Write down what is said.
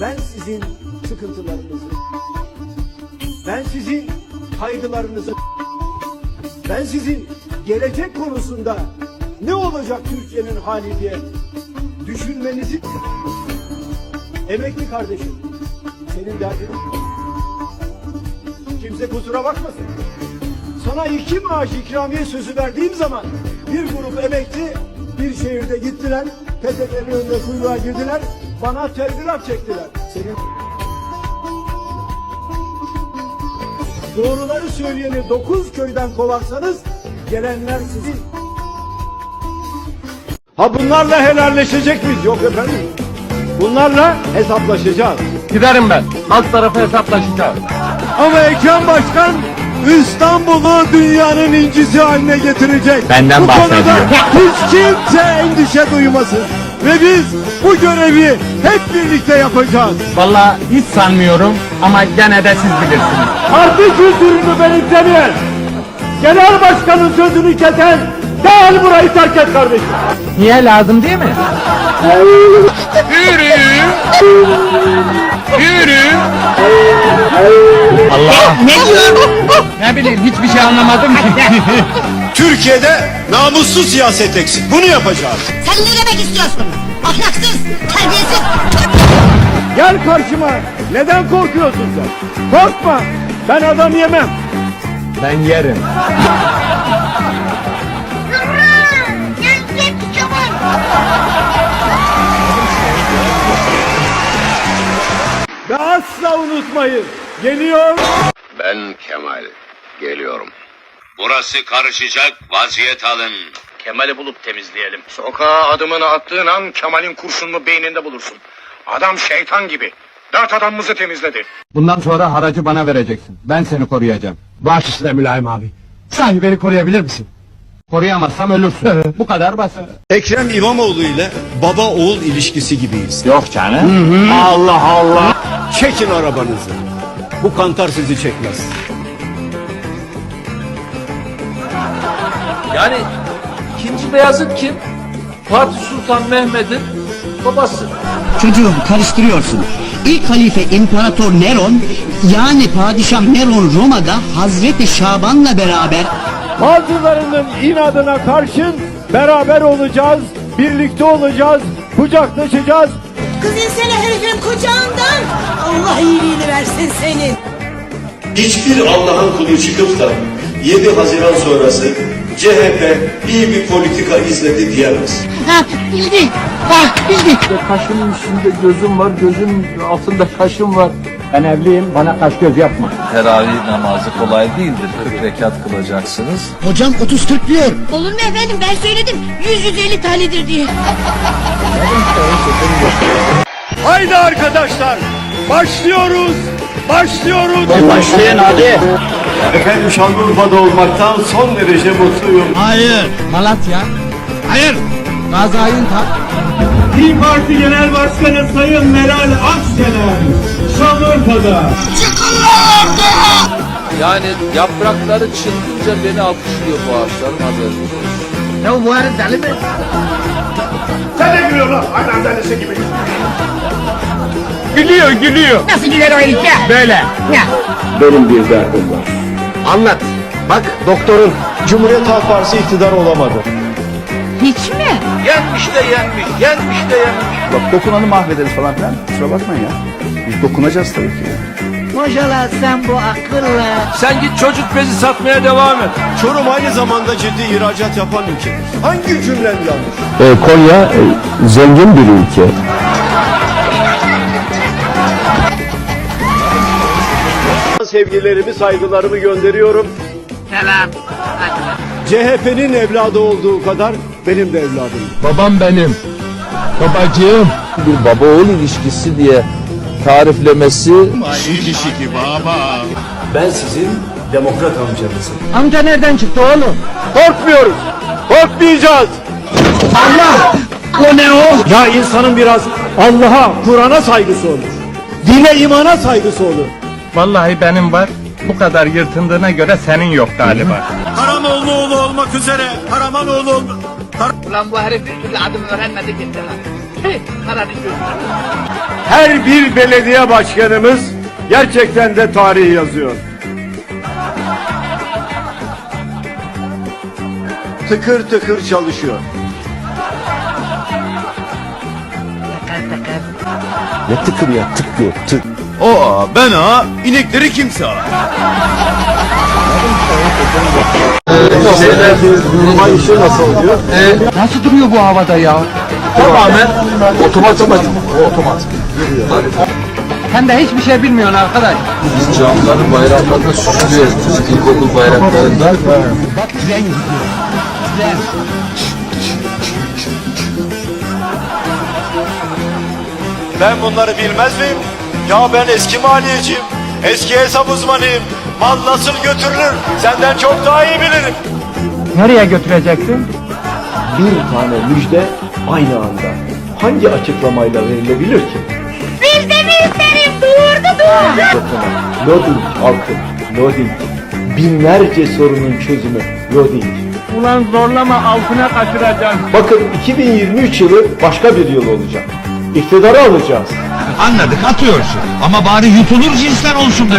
Ben sizin sıkıntılarınızı, ben sizin kaygılarınızı, ben sizin gelecek konusunda ne olacak Türkiye'nin hali diye düşünmenizi emekli kardeşim senin derdin kimse kusura bakmasın. Sana iki maaş ikramiye sözü verdiğim zaman bir grup emekli bir şehirde gittiler. PTT'nin önüne kuyruğa girdiler. Bana telgraf çektiler. Senin doğruları söyleyeni dokuz köyden kovarsanız gelenler sizin. Ha bunlarla helalleşecek miyiz? Yok efendim. Bunlarla hesaplaşacağız. Giderim ben. Alt tarafı hesaplaşacağız. Ama Ekrem Başkan İstanbul'u dünyanın incisi haline getirecek. Benden bu konuda bahsediyor. hiç kimse endişe duymasın. Ve biz bu görevi hep birlikte yapacağız. Vallahi hiç sanmıyorum ama gene de siz bilirsiniz. Parti kültürünü benimsemeyen, genel başkanın sözünü kesen gel burayı terk et kardeşim. Niye lazım değil mi? Yürü. Yürü. Allah. Ne diyor? Ne bileyim hiçbir şey anlamadım ki. Türkiye'de namussuz siyaset eksik. Bunu yapacağız. Sen ne demek istiyorsun? Ahlaksız, terbiyesiz, Gel karşıma. Neden korkuyorsun sen? Korkma. Ben adam yemem. ben yerim. Unutmayın. Geliyor. Ben Kemal. Geliyorum. Burası karışacak vaziyet alın. Kemal'i bulup temizleyelim. Sokağa adımını attığın an Kemal'in kurşununu beyninde bulursun. Adam şeytan gibi. Dört adamımızı temizledi. Bundan sonra haracı bana vereceksin. Ben seni koruyacağım. Baş üstüne mülayim abi. Sahi beni koruyabilir misin? Koruyamazsam ölürsün. Bu kadar basit. Ekrem İmamoğlu ile baba oğul ilişkisi gibiyiz. Yok canım. Allah Allah. Çekin arabanızı. Bu kantar sizi çekmez. Yani ikinci Beyazıt kim? Fatih Sultan Mehmet'in babası. Çocuğum karıştırıyorsun. İlk halife İmparator Neron yani Padişah Neron Roma'da Hazreti Şaban'la beraber Bazılarının inadına karşın beraber olacağız, birlikte olacağız, kucaklaşacağız. Kız insene herifin kucağından! Allah iyiliğini versin senin! Hiçbir Allah'ın kulu çıkıp da 7 Haziran sonrası CHP iyi bir politika izledi diyemez. Ha bildi! Ha bildi! Kaşımın üstünde gözüm var, gözüm altında kaşım var. Ben evliyim. Bana kaş göz yapma. Teravih namazı kolay değildir. 40 rekat kılacaksınız. hocam 30-40 diyor. Olur mu efendim ben söyledim 100-150 tanedir diye. Haydi arkadaşlar, başlıyoruz, başlıyoruz. Başlayın hadi. Efendim Şanlıurfa'da olmaktan son derece mutluyum. Hayır. Malatya. Hayır. Gazayın ta... İYİ Parti Genel Başkanı Sayın Meral Akşener, Şanlıurfa'da. Yani yaprakları çılgınca beni alkışlıyor bu ağaçların olsun. Ne bu herif deli mi? Sen de gülüyorsun lan, aynen delisi gibi. Gülüyor gülüyor. Nasıl gider o herif ya? Böyle. Benim bir derdim var. Anlat. Bak doktorun. Cumhuriyet Halk Partisi iktidar olamadı. Hiç mi? Yenmiş de yenmiş, yenmiş de yenmiş. Bak dokunanı mahvederiz falan filan. Kusura bakmayın ya. Biz dokunacağız tabii ki. Maşallah sen bu akılla. Sen git çocuk bezi satmaya devam et. Çorum aynı zamanda ciddi ihracat yapan ülkedir. Hangi cümlem yanlış? Konya zengin bir ülke. Sevgilerimi, saygılarımı gönderiyorum. Selam. CHP'nin evladı olduğu kadar benim de evladım. Babam benim. Babacığım. Bir baba oğul ilişkisi diye tariflemesi Ben sizin demokrat amcanızım. Amca nereden çıktı oğlum? Korkmuyoruz, korkmayacağız. Allah! O ne o? Ya insanın biraz Allah'a, Kur'an'a saygısı olur. Dine, imana saygısı olur. Vallahi benim var. Bu kadar yırtındığına göre senin yok galiba. Karamoğlu oğlu olmak üzere Karamanoğlu olmak. Ulan bu herif bir türlü adımı öğrenmedi gitti lan. Her bir belediye başkanımız gerçekten de tarih yazıyor. Tıkır tıkır çalışıyor. Ne tıkır ya tık tık. O ben ha inekleri kimse işi nasıl oluyor? Nasıl duruyor bu havada ya? Tamamen otomatik. Otomatik. Sen de hiçbir şey bilmiyorsun arkadaş. Biz camların bayraklarında süslüyoruz. İlkokul bayraklarında. Bak tren gidiyor. Tren. Ben bunları bilmez miyim? Ya ben eski maliyeciyim. Eski hesap uzmanıyım. Mal nasıl götürülür? Senden çok daha iyi bilirim. Nereye götüreceksin? Bir tane müjde aynı anda hangi açıklamayla verilebilir ki? Müjderim doğurdu doğurdu. Loading halkı, loading. Binlerce sorunun çözümü loading. Ulan zorlama altına kaçıracağım. Bakın 2023 yılı başka bir yıl olacak. İktidarı alacağız. Anladık atıyorsun. Ama bari yutulur cinsten olsun be.